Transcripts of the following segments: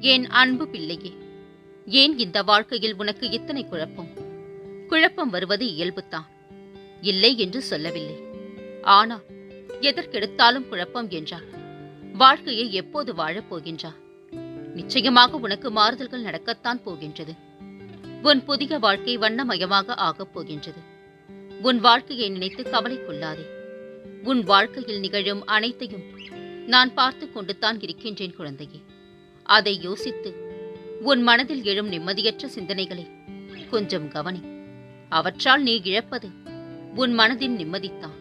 என் அன்பு பிள்ளையே? ஏன் இந்த வாழ்க்கையில் உனக்கு இத்தனை குழப்பம்? குழப்பம் வருவது இயல்புத்தான். இல்லை என்று சொல்லவில்லை. ஆனால் எதற்கெடுத்தாலும் குழப்பம் என்றார். வாழ்க்கையை எப்போது வாழப் போகின்றார்? நிச்சயமாக உனக்கு மாறுதல்கள் நடக்கத்தான் போகின்றது. உன் புதிய வாழ்க்கை வண்ணமயமாக ஆகப் போகின்றது. உன் வாழ்க்கையை நினைத்து கவலை கொள்ளாதே. உன் வாழ்க்கையில் நிகழும் அனைத்தையும் நான் பார்த்து கொண்டுதான் இருக்கின்றேன் குழந்தையே. அதை யோசித்து உன் மனதில் எழும் நிம்மதியற்ற சிந்தனைகளை கொஞ்சம் கவனி. அவற்றால் நீ இழப்பது உன் மனதின் நிம்மதித்தான்.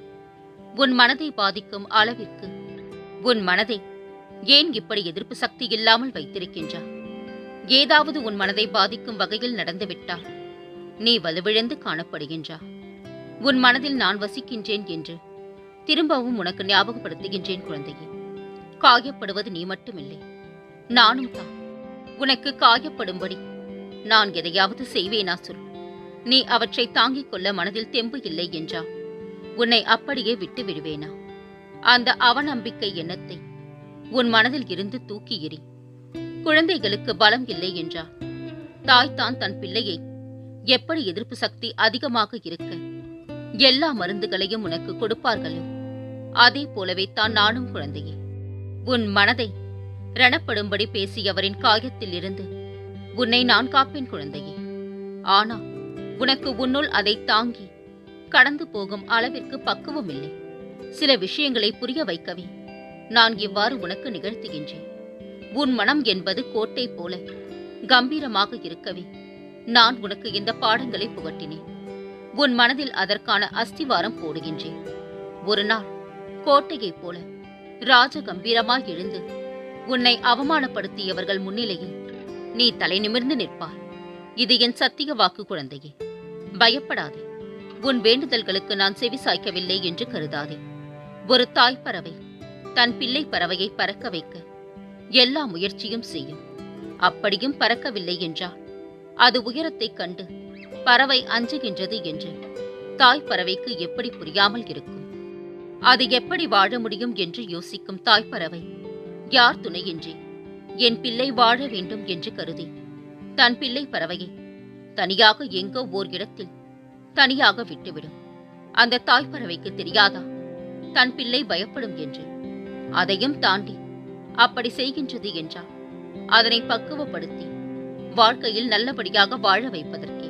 உன் மனதை பாதிக்கும் அளவிற்கு உன் மனதை ஏன் இப்படி எதிர்ப்பு சக்தி இல்லாமல் வைத்திருக்கின்றாய்? ஏதாவது உன் மனதை பாதிக்கும் வகையில் நடந்துவிட்டால் நீ வலுவிழந்து காணப்படுகின்றா உன் மனதில் நான் வசிக்கின்றேன் என்று திரும்பவும் உனக்கு ஞாபகப்படுத்துகின்றேன் குழந்தையே. காயப்படுவது நீ மட்டுமில்லை. நானும் தான். உனக்கு காயப்படும்படி. நான் எதையாவது செய்வேனா சொல். நீ அவற்றை தாங்கிக் கொள்ள மனதில் தெம்பு இல்லை என்றா. உன்னை அப்படியே விட்டு விடுவேனா. அந்த அவநம்பிக்கை எண்ணத்தை உன் மனதில் இருந்து தூக்கி எறி. குழந்தைகளுக்கு பலம் இல்லை என்றா. தாய் தான் தன் பிள்ளையை எப்படி எதிர்ப்பு சக்தி அதிகமாக இருக்க எல்லா மருந்துகளையும் உனக்கு கொடுப்பார்களோ? அதே போலவே தான் நானும் குழந்தையே. உன் மனதை ரணப்படும்படி பேசியவரின் காயத்தில் இருந்து உன்னை நான் காப்பேன் குழந்தையே. ஆனா உனக்கு உன்னுள் அதை தாங்கி கடந்து போகும் அளவிற்கு பக்குவம் இல்லை. சில விஷயங்களை புரிய வைக்கவே நான் இவ்வாறு உனக்கு நிகழ்த்துகின்றேன். உன் மனம் என்பது கோட்டை போல கம்பீரமாக இருக்கவே நான் உனக்கு இந்த பாடங்களை புகட்டினேன். உன் மனதில் அதற்கான அஸ்திவாரம் போடுகின்றேன். ஒரு நாள் கோட்டையைப் போல ராஜ கம்பீரமாய் எழுந்து உன்னை அவமானப்படுத்தியவர்கள் முன்னிலையில் நீ தலை நிமிர்ந்து நிற்பாய் இது என் சத்திய வாக்கு குழந்தையே. பயப்படாதே. உன் வேண்டுதல்களுக்கு நான் செவி சாய்க்கவில்லை என்று கருதாதே. ஒரு தாய் பறவை தன் பிள்ளை பறவையை பறக்க வைக்க எல்லா முயற்சியும் செய்யும். அப்படியும் பறக்கவில்லை என்றால் அது உயரத்தைக் கண்டு பறவை அஞ்சுகின்றது என்று தாய் பறவைக்கு எப்படி புரியாமல் இருக்கும்? அது எப்படி வாழ முடியும் என்று யோசிக்கும் தாய் பறவை யார் துணையின்றி? என் பிள்ளை வாழ வேண்டும் என்று கருதி. தன் பிள்ளை பறவையை தனியாக எங்கோ ஓர் இடத்தில் தனியாக விட்டுவிடும். அந்த தாய் பறவைக்கு தெரியாதா? தன் பிள்ளை பயப்படும் என்று. அதையும் தாண்டி அப்படி செய்கின்றது என்றால் அதனை பக்குவப்படுத்தி வாழ்க்கையில் நல்லபடியாக வாழ வைப்பதற்கே.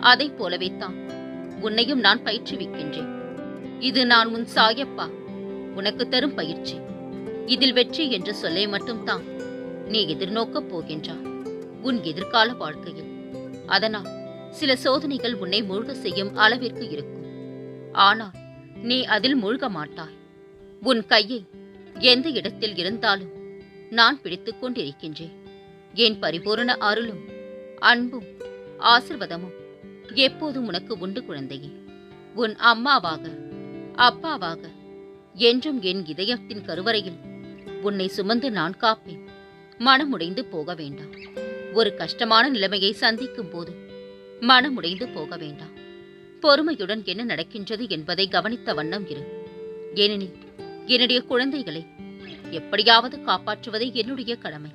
அதைப் போலவே தான் உன்னையும் நான் பயிற்றுவிக்கின்றேன். இது நான் உன் சாயப்பா. உனக்கு தரும் பயிற்சி. இதில் வெற்றி என்ற சொல்லை மட்டும்தான். நீ எதிர்நோக்கப் போகின்றாய். உன் எதிர்கால வாழ்க்கையில். அதனால் சில சோதனைகள் உன்னை மூழ்க செய்யும் அளவிற்கு இருக்கும். ஆனால் நீ அதில் மூழ்க மாட்டாய். உன் கையை எந்த இடத்தில் இருந்தாலும் நான் பிடித்துக் கொண்டிருக்கின்றேன். என் பரிபூரண அருளும் அன்பும் ஆசிர்வாதமும் எப்போதும் உனக்கு உண்டு குழந்தையே. உன் அம்மாவாக அப்பாவாக என்றும் என் இதயத்தின் கருவறையில் உன்னை சுமந்து நான் காப்பேன். மனமுடைந்து போக வேண்டாம். ஒரு கஷ்டமான நிலைமையை சந்திக்கும் போது மனமுடைந்து போக வேண்டாம். பொறுமையுடன் என்ன நடக்கின்றது என்பதை கவனித்த வண்ணம் இரு. ஏனெனில் என்னுடைய குழந்தைகளை எப்படியாவது காப்பாற்றுவதே என்னுடைய கடமை.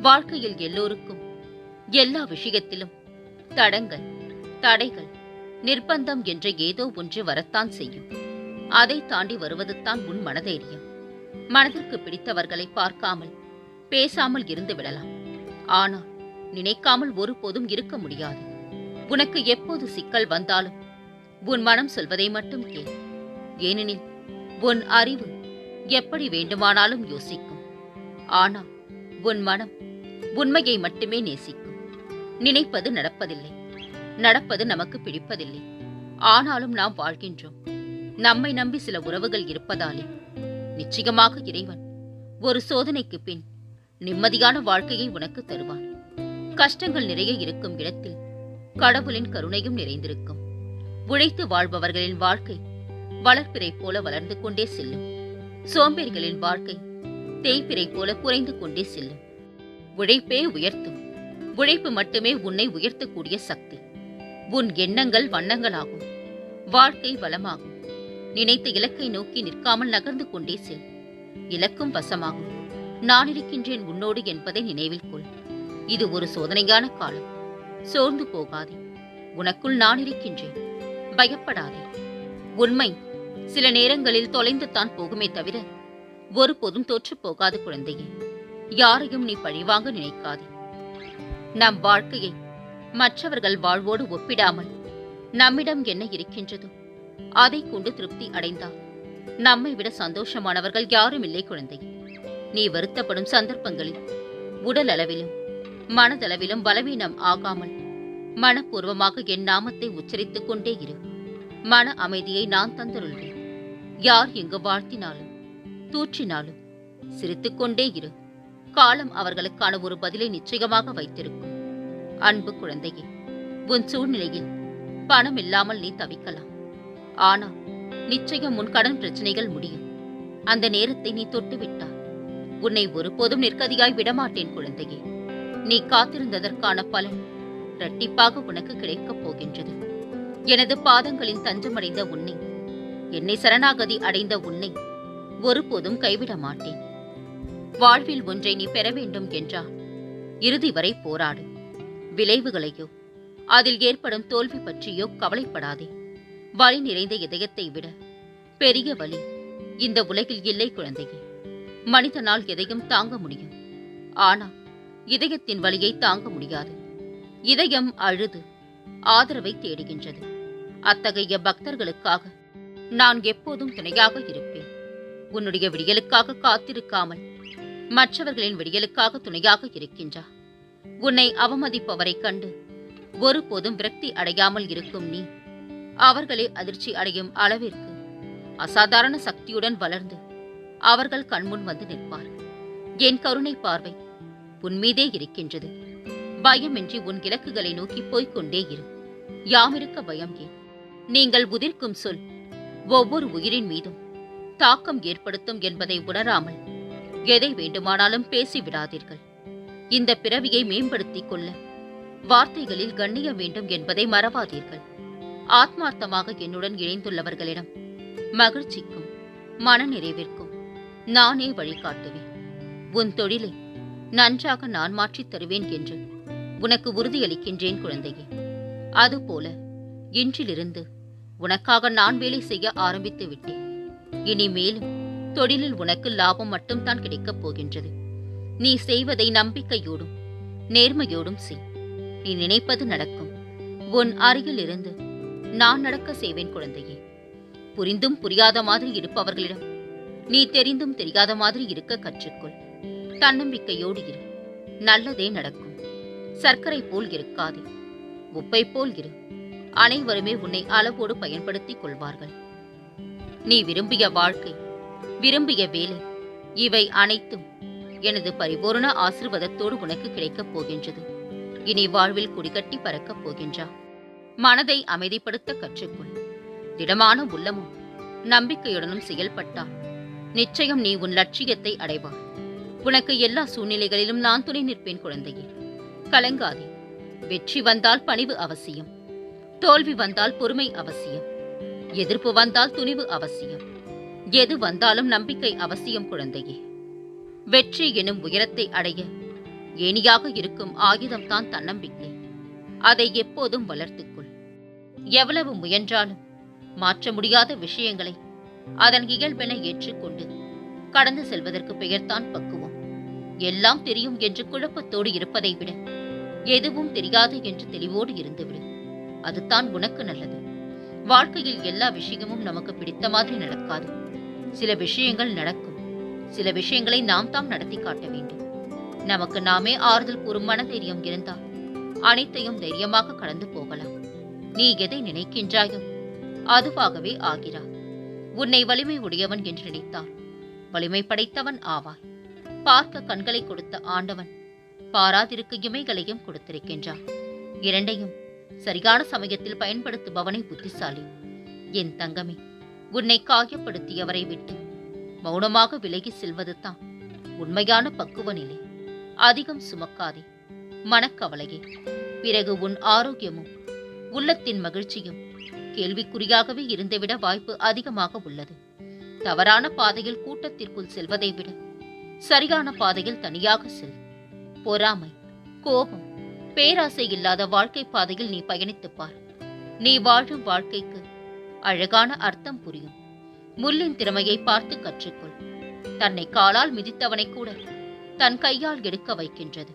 வாழ்க்கையில் எல்லோருக்கும் எல்லா விஷயத்திலும் தடங்கள் தடைகள் நிர்பந்தம் என்ற ஏதோ ஒன்று வரத்தான் செய்யும். அதை தாண்டி வருவதுதான் உன் மனதைரியம். மனதிற்கு பிடித்தவர்களை பார்க்காமல் பேசாமல் இருந்து விடலாம். ஆனால் நினைக்காமல் ஒருபோதும் இருக்க முடியாது. உனக்கு எப்போது சிக்கல் வந்தாலும் உன் மனம் சொல்வதை மட்டும் கேள். ஏனெனில் உன் அறிவு எப்படி வேண்டுமானாலும் யோசிக்கும். ஆனால் உன் மனம் உண்மையை மட்டுமே நேசிக்கும். நினைப்பது நடப்பதில்லை. நடப்பது நமக்கு பிடிப்பதில்லை. ஆனாலும் நாம் வாழ்கின்றோம். நம்மை நம்பி சில உறவுகள் இருப்பதாலே நிச்சயமாக இறைவன். ஒரு சோதனைக்கு பின் நிம்மதியான வாழ்க்கையை உனக்கு தருவான். கஷ்டங்கள் நிறைய இருக்கும் இடத்தில் கடவுளின் கருணையும் நிறைந்திருக்கும். உழைத்து வாழ்பவர்களின் வாழ்க்கை வளர்ப்பிறை போல வளர்ந்து கொண்டே செல்லும். சோம்பேறிகளின் வாழ்க்கை தேய்பிறை போல குறைந்து கொண்டே செல்லும். உழைப்பே உயர்த்தும். உழைப்பு மட்டுமே உன்னை உயர்த்தக்கூடிய சக்தி. உன் எண்ணங்கள் வண்ணங்களாகும். வாழ்க்கை வளமாகும். நினைத்த இலக்கை நோக்கி நிற்காமல் நகர்ந்து கொண்டே செல். இலக்கும் வசமாகும். நான் இருக்கின்றேன் உன்னோடு என்பதை நினைவில் கொள். இது ஒரு சோதனையான காலம். சோர்ந்து போகாதே. உனக்குள் நான் இருக்கின்றேன். பயப்படாதே. உண்மை சில நேரங்களில் தொலைந்து தான் போகுமே தவிர ஒருபோதும் தோற்று போகாது குழந்தையே. யாரையும் நீ பழிவாங்க நினைக்காதே. நம் வாழ்க்கையை மற்றவர்கள் வாழ்வோடு ஒப்பிடாமல் நம்மிடம் என்ன இருக்கின்றதோ அதை கொண்டு திருப்தி அடைந்தார். நம்மை விட சந்தோஷமானவர்கள் யாரும் இல்லை குழந்தை. நீ வருத்தப்படும் சந்தர்ப்பங்களில் உடல் அளவிலும் மனதளவிலும் பலவீனம் ஆகாமல் மனப்பூர்வமாக என் நாமத்தை உச்சரித்துக் கொண்டே இரு. மன அமைதியை நான் தந்தருள்வேன் யார் எங்கு வாழ்த்தினாலும் தூற்றினாலும் சிரித்துக் கொண்டே இரு. காலம் அவர்களுக்கான ஒரு பதிலை நிச்சயமாக வைத்திருக்கும். அன்பு குழந்தையே உன் சூழ்நிலையில் பணம் இல்லாமல் நீ தவிக்கலாம். ஆனால் நிச்சயம் உன் கடன் பிரச்சனைகள் முடியும். அந்த நேரத்தை நீ தொட்டு விட்டாய் உன்னை ஒருபோதும் நிற்கதியாய் விடமாட்டேன் குழந்தையே. நீ காத்திருந்ததற்கான பலன் இரட்டிப்பாக உனக்கு கிடைக்கப் போகின்றது. எனது பாதங்களின் தஞ்சமடைந்த உன்னை என்னை சரணாகதி அடைந்த உன்னை ஒருபோதும் கைவிட மாட்டேன் வாழ்வில் ஒன்றை நீ பெற வேண்டும் என்றால் இறுதி வரை போராடு. விளைவுகளையோ அதில் ஏற்படும் தோல்வி பற்றியோ கவலைப்படாதே. வலி நிறைந்த இதயத்தை விட பெரிய வலி இந்த உலகில் இல்லை குழந்தையே. மனிதனால் எதையும் தாங்க முடியும். ஆனால் இதயத்தின் வலியை தாங்க முடியாது. இதயம் அழுது ஆதரவை தேடுகின்றது. அத்தகைய பக்தர்களுக்காக நான் எப்போதும் துணையாக இருப்பேன். உன்னுடைய விடியலுக்காக காத்திருக்காமல் மற்றவர்களின் விடியலுக்காக துணையாக இருக்கின்றா? உன்னை அவமதிப்பவரைக் கண்டு ஒருபோதும் விரக்தி அடையாமல் இருக்கும் நீ அவர்களே அதிர்ச்சி அடையும் அளவிற்கு அசாதாரண சக்தியுடன் வளர்ந்து அவர்கள் கண்முன் வந்து நிற்பார். என் கருணை பார்வை உன் மீதே இருக்கின்றது. பயமின்றி உன் இலக்குகளை நோக்கி போய்கொண்டே இரு. யாமிருக்க பயம் ஏன்? நீங்கள் உதிர்க்கும் சொல் ஒவ்வொரு உயிரின் மீதும் தாக்கம் ஏற்படுத்தும் என்பதை உணராமல் எதை வேண்டுமானாலும் பேசிவிடாதீர்கள். இந்த பிறவியை மேம்படுத்திக் கொள்ள வார்த்தைகளில் கண்ணிய வேண்டும் என்பதை மறவாதீர்கள். ஆத்மார்த்தமாக என்னுடன் இணைந்துள்ளவர்களிடம் மகிழ்ச்சிக்கும் மனநிறைவிற்கும் நானே வழிகாட்டுவேன். உன் தொழிலை நன்றாக நான் மாற்றித் தருவேன் என்று உனக்கு உறுதியளிக்கின்றேன் குழந்தையே. அதுபோல இன்றிலிருந்து உனக்காக நான் வேலை செய்ய ஆரம்பித்து விட்டேன். இனிமேலும் தொழிலில் உனக்கு லாபம் மட்டும்தான் கிடைக்கப் போகின்றது. நீ செய்வதை நம்பிக்கையோடும் நேர்மையோடும் செய். நீ நினைப்பது நடக்கும். உன் அருகில் இருந்து நான் நடக்க செய்வேன் குழந்தையே. புரிந்தும் புரியாத மாதிரி இருப்பவர்களிடம் நீ தெரிந்தும் தெரியாத மாதிரி இருக்க கற்றுக்கொள். தன்னம்பிக்கையோடு இரு. நல்லதே நடக்கும். சர்க்கரை போல் இருக்காதே. உப்பை போல் இரு. அனைவருமே உன்னை அளவோடு பயன்படுத்திக் கொள்வார்கள். நீ விரும்பிய வாழ்க்கை விரும்பிய வேலை இவை அனைத்தும் எனது பரிபூரண ஆசிர்வாதத்தோடு உனக்கு கிடைக்கப் போகின்றது. இனி வாழ்வில் குடிகட்டி பறக்கப் போகின்றா. மனதை அமைதிப்படுத்த கற்றுக்கொள். திடமான உள்ளமும் நம்பிக்கையுடனும் செயல்பட்டால் நிச்சயம் நீ உன் லட்சியத்தை அடைவாய். உனக்கு எல்லா சூழ்நிலைகளிலும் நான் துணை நிற்பேன் குழந்தையே. கலங்காதே. வெற்றி வந்தால் பணிவு அவசியம். தோல்வி வந்தால் பொறுமை அவசியம். எதிர்ப்பு வந்தால் துணிவு அவசியம். எது வந்தாலும் நம்பிக்கை அவசியம் குழந்தையே. வெற்றி எனும் உயரத்தை அடைய ஏணியாக இருக்கும் ஆயுதம்தான் தன்னம்பிக்கை. அதை எப்போதும் வளர்த்து எவ்வளவு முயன்றாலும் மாற்ற முடியாத விஷயங்களை அதன் இயல்பென ஏற்றுக்கொண்டு கடந்து செல்வதற்கு பெயர்தான் பக்குவம். எல்லாம் தெரியும் என்று குழப்பத்தோடு இருப்பதை விட எதுவும் தெரியாது என்று தெளிவோடு இருந்துவிடு. அதுதான் உனக்கு நல்லது. வாழ்க்கையில் எல்லா விஷயமும் நமக்கு பிடித்த மாதிரி நடக்காது. சில விஷயங்கள் நடக்கும். சில விஷயங்களை நாம் தாம் நடத்தி காட்ட வேண்டும். நமக்கு நாமே ஆறுதல் கூறும் மனதைரியம் இருந்தால் அனைத்தையும் தைரியமாக கடந்து போகலாம். நீ எதை நினைக்கின்றாயோ அதுவாகவே ஆகிறாய் உன்னை வலிமை உடையவன் என்று நினைத்தான் வலிமை படைத்தவன் ஆவாய். பார்க்க கண்களை கொடுத்த ஆண்டவன் பாராதிருக்கு இமைகளையும் கொடுத்திருக்கின்றான் இரண்டையும் சரியான சமயத்தில் பயன்படுத்துபவனை புத்திசாலி. என் தங்கமே உன்னை காயப்படுத்தியவரை விட்டு மௌனமாக விலகி செல்வது தான் உண்மையான பக்குவ நிலை அதிகம் சுமக்காதே மனக்கவலையே. பிறகு உன் ஆரோக்கியமும் உள்ளத்தின் மகிழ்ச்சியும் கேள்விக்குறியாகவே இருந்துவிட வாய்ப்பு அதிகமாக உள்ளது. தவறான பாதையில் கூட்டத்திற்குள் செல்வதை விட சரியான பாதையில் தனியாக செல். பொறாமை கோபம் பேராசை இல்லாத வாழ்க்கை பாதையில் நீ பயணித்துப் பார். நீ வாழும் வாழ்க்கைக்கு அழகான அர்த்தம் புரியும். முள்ளின் திறமையை பார்த்து கற்றுக்கொள். தன்னை காலால் மிதித்தவனை கூட தன் கையால் எடுக்க வைக்கின்றது.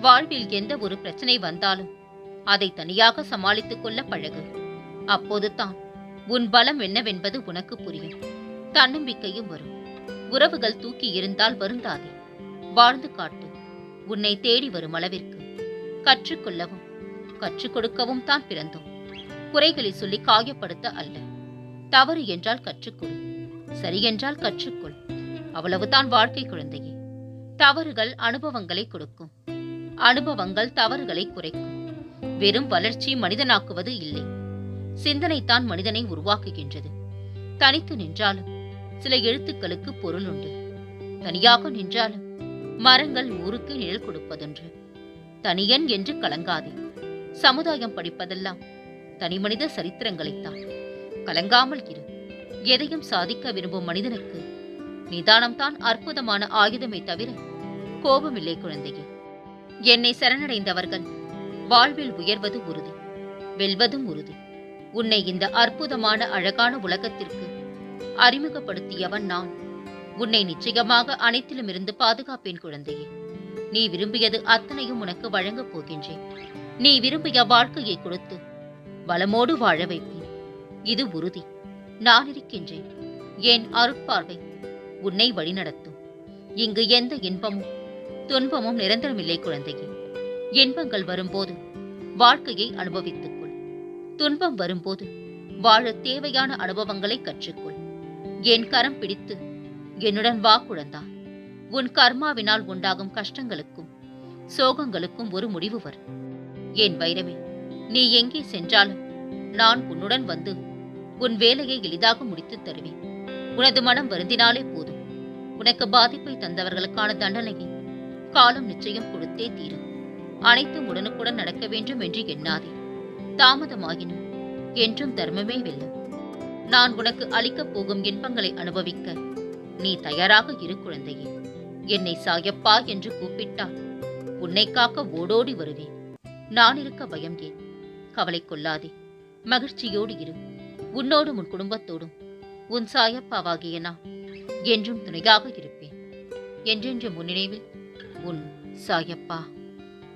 வாழ்வில் எந்த ஒரு பிரச்சனை வந்தாலும் அதை தனியாக சமாளித்துக் கொள்ள பழகு. அப்போதுதான் உன் பலம் என்னவென்பது உனக்கு புரியும். தன்னம்பிக்கையும் வரும். உறவுகள் தூக்கி இருந்தால் வருந்தாதே. வாழ்ந்து காட்டு. உன்னை தேடி வரும் அளவிற்கு. கற்றுக்கொள்ளவும் கற்றுக் கொடுக்கவும் தான் பிறந்தோம். குறைகளை சொல்லி காயப்படுத்த அல்ல. தவறு என்றால் கற்றுக்கொள் சரி என்றால் கற்றுக்கொள் அவ்வளவுதான் வாழ்க்கை குழந்தையே. தவறுகள் அனுபவங்களை கொடுக்கும். அனுபவங்கள் தவறுகளை குறைக்கும். வெறும் வளர்ச்சி மனிதனாக்குவது இல்லை. சிந்தனைத்தான் மனிதனை உருவாக்குகின்றது. தனித்து நின்றாலும் சில எழுத்துக்களுக்கு பொருள் உண்டு. தனியாக நின்றாலும் மரங்கள் ஊருக்கு நிழல் கொடுப்பதென்று. தனியன் என்று கலங்காதே. சமுதாயம் படிப்பதெல்லாம் தனிமனித சரித்திரங்களைத்தான். கலங்காமல் இரு. எதையும் சாதிக்க விரும்பும் மனிதனுக்கு நிதானம்தான் அற்புதமான ஆயுதமே தவிர கோபமில்லை குழந்தையே. என்னை சரணடைந்தவர்கள் வாழ்வில் உயர்வது உறுதி வெல்வதும் உறுதி. உன்னை இந்த அற்புதமான அழகான உலகத்திற்கு அறிமுகப்படுத்தியவன் நான். உன்னை நிச்சயமாக அனைத்திலுமிருந்து பாதுகாப்பேன் குழந்தையே. நீ விரும்பியது அத்தனையும் உனக்கு வழங்கப் போகின்றேன். நீ விரும்பிய வாழ்க்கையை கொடுத்து வளமோடு வாழ வைப்பேன். இது உறுதி. நான் இருக்கின்றேன். என் அருட்பார்வை உன்னை வழிநடத்தும். இங்கு எந்த இன்பமும் துன்பமும் நிரந்தரமில்லை குழந்தையே. இன்பங்கள் வரும்போது வாழ்க்கையை அனுபவித்துக் கொள் துன்பம் வரும்போது வாழ தேவையான அனுபவங்களை கற்றுக்கொள். என் கரம் பிடித்து என்னுடன் வா குழந்தா. உன் கர்மாவினால் உண்டாகும் கஷ்டங்களுக்கும் சோகங்களுக்கும் ஒரு முடிவு வரும் என் வைரமே நீ எங்கே சென்றாலும் நான் உன்னுடன் வந்து உன் வேலையை எளிதாக முடித்துத் தருவேன். உனது மனம் வருந்தினாலே போதும். உனக்கு பாதிப்பை தந்தவர்களுக்கான தண்டனையை காலம் நிச்சயம் கொடுத்தே தீரும். அனைத்தும் உடனுக்குடன் நடக்க வேண்டும் என்று எண்ணாதே. தாமதமாகினும் என்றும் தர்மமே வெல்லும் நான் உனக்கு அளிக்கப் போகும் இன்பங்களை அனுபவிக்க நீ தயாராக இரு குழந்தையே. என்னை சாயப்பா என்று கூப்பிட்டால் உன்னை காக்க ஓடோடி வருவேன். நான் இருக்க பயம் ஏன்? கவலை கொள்ளாதே. மகிழ்ச்சியோடு இரு. உன்னோடும் உன் குடும்பத்தோடும். உன் சாயப்பாவாகிய நான் என்றும் துணையாக இருப்பேன். என்றென்ற முன்னினைவில் உன் சாயப்பா.